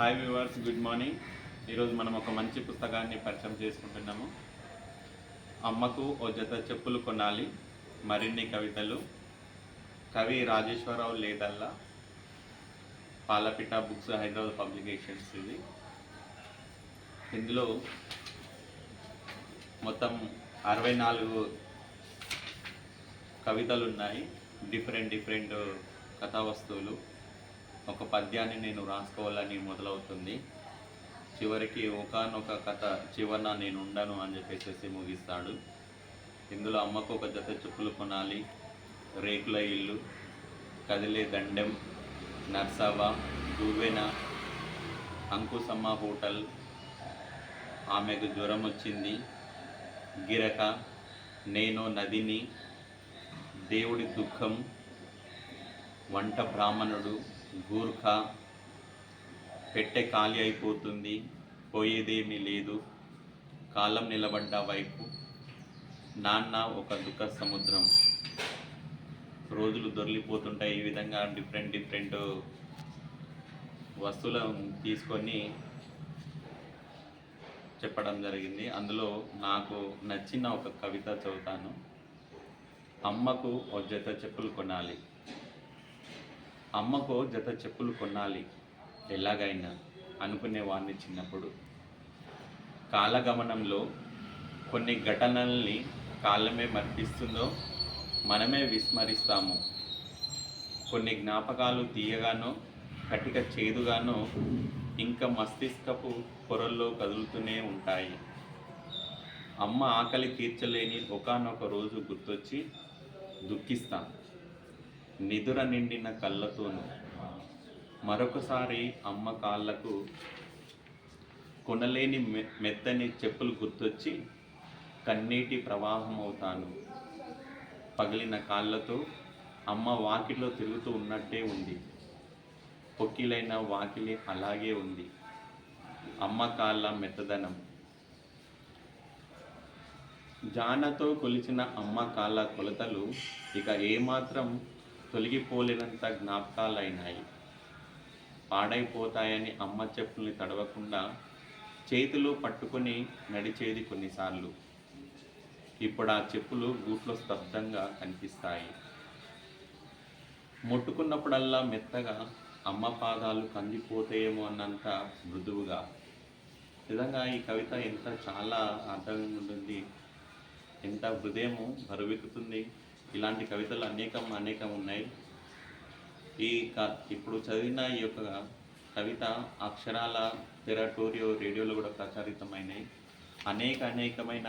Hi viewers good morning. ఈరోజు మనం ఒక మంచి పుస్తకాన్ని పరిచయం చేసుకుంటున్నాము. అమ్మకు ఓ జత చెప్పులు కొనాలి మరిన్ని కవితలు. కవి రాజేశ్వరరావు లేదల్లా పాలపిట బుక్స్ హైదరాబాద్ పబ్లికేషన్స్ ఇది. ఇందులో మొత్తం అరవై నాలుగు కవితలు ఉన్నాయి డిఫరెంట్ డిఫరెంట్ కథా వస్తువులు. ఒక పద్యాన్ని నేను రాసుకోవాలని మొదలవుతుంది. చివరికి ఒకనొక కథ చివరన నేను ఉండను అని చెప్పేసి ముగిస్తాడు. ఇందులో అమ్మకు ఒక జత చెప్పులు కొనాలి. రేకుల ఇల్లు కదిలే దండెం నర్సవ్వ దువ్వెన అంకుసమ్మ హోటల్ ఆమెకు జ్వరం వచ్చింది గిరక నేను నదిని దేవుడి దుఃఖం వంట బ్రాహ్మణుడు గూర్ఖా పెట్టె ఖాళీ అయిపోతుంది పోయేదేమీ లేదు. కాలం నిలబడ్డ వైపు నాన్న ఒక దుఃఖ సముద్రం. రోజులు దొరికిపోతుంటాయి ఈ విధంగా డిఫరెంట్ డిఫరెంట్ వస్తువులను తీసుకొని చెప్పడం జరిగింది. అందులో నాకు నచ్చిన ఒక కవిత చదువుతాను. అమ్మకు ఒక జత చెప్పులు కొనాలి. అమ్మకు జత చెప్పులు కొనాలి ఎలాగైనా అనుకునేవాడిని చిన్నప్పుడు. కాలగమనంలో కొన్ని ఘటనల్ని కాలమే మర్పిస్తుందో మనమే విస్మరిస్తాము. కొన్ని జ్ఞాపకాలు తీయగానో కటిక చేదుగానో ఇంకా మస్తిష్కపు పొరల్లో కదులుతూనే ఉంటాయి. అమ్మ ఆకలి తీర్చలేని ఒకానొక రోజు గుర్తొచ్చి దుఃఖిస్తాం. నిదుర నిండిన కళ్ళతోనూ మరొకసారి అమ్మ కాళ్ళకు కొనలేని మె మెత్తని చెప్పులు గుర్తొచ్చి కన్నీటి ప్రవాహం అవుతాను పగిలిన కాళ్ళతో అమ్మ వాకిట్లో తిరుగుతూ ఉన్నట్టే ఉంది. పొక్కిలైన వాకిలి అలాగే ఉంది. అమ్మ కాళ్ళ మెత్తదనం. జానతో కొలిచిన అమ్మ కాళ్ళ కొలతలు ఇక ఏమాత్రం తొలగిపోలేనంత జ్ఞాపకాలైనాయి. పాడైపోతాయని అమ్మ చెప్పుల్ని తడవకుండా చేతిలో పట్టుకొని నడిచేది కొన్నిసార్లు. ఇప్పుడు ఆ చెప్పులు గూట్లో స్తబ్దంగా కనిపిస్తాయి. ముట్టుకున్నప్పుడల్లా మెత్తగా అమ్మ పాదాలు కందిపోతాయేమో అన్నంత మృదువుగా. నిజంగా ఈ కవిత ఎంత చాలా అర్థంగా ఉంటుంది ఎంత హృదయము బరువెక్కుతుంది. ఇలాంటి కవితలు అనేకం అనేకం ఉన్నాయి. ఈ క ఇప్పుడు చదివిన ఈ యొక్క కవిత అక్షరాల టెరాటోరియో రేడియోలో కూడా ప్రచారితమైనవి అనేక అనేకమైన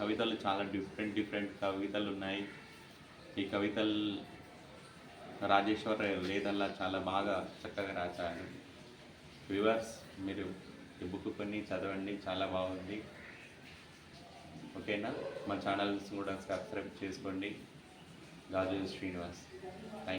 కవితలు చాలా డిఫరెంట్ డిఫరెంట్ కవితలు ఉన్నాయి. ఈ కవితలు రాజేశ్వర లేదల్లా చాలా బాగా చక్కగా రాశారు. వ్యూవర్స్ మీరు ఈ బుక్ కొన్ని చదవండి చాలా బాగుంది. ఓకేనా? మా ఛానల్స్ కూడా సబ్స్క్రైబ్ చేసుకోండి. గాజు శ్రీనివాస్.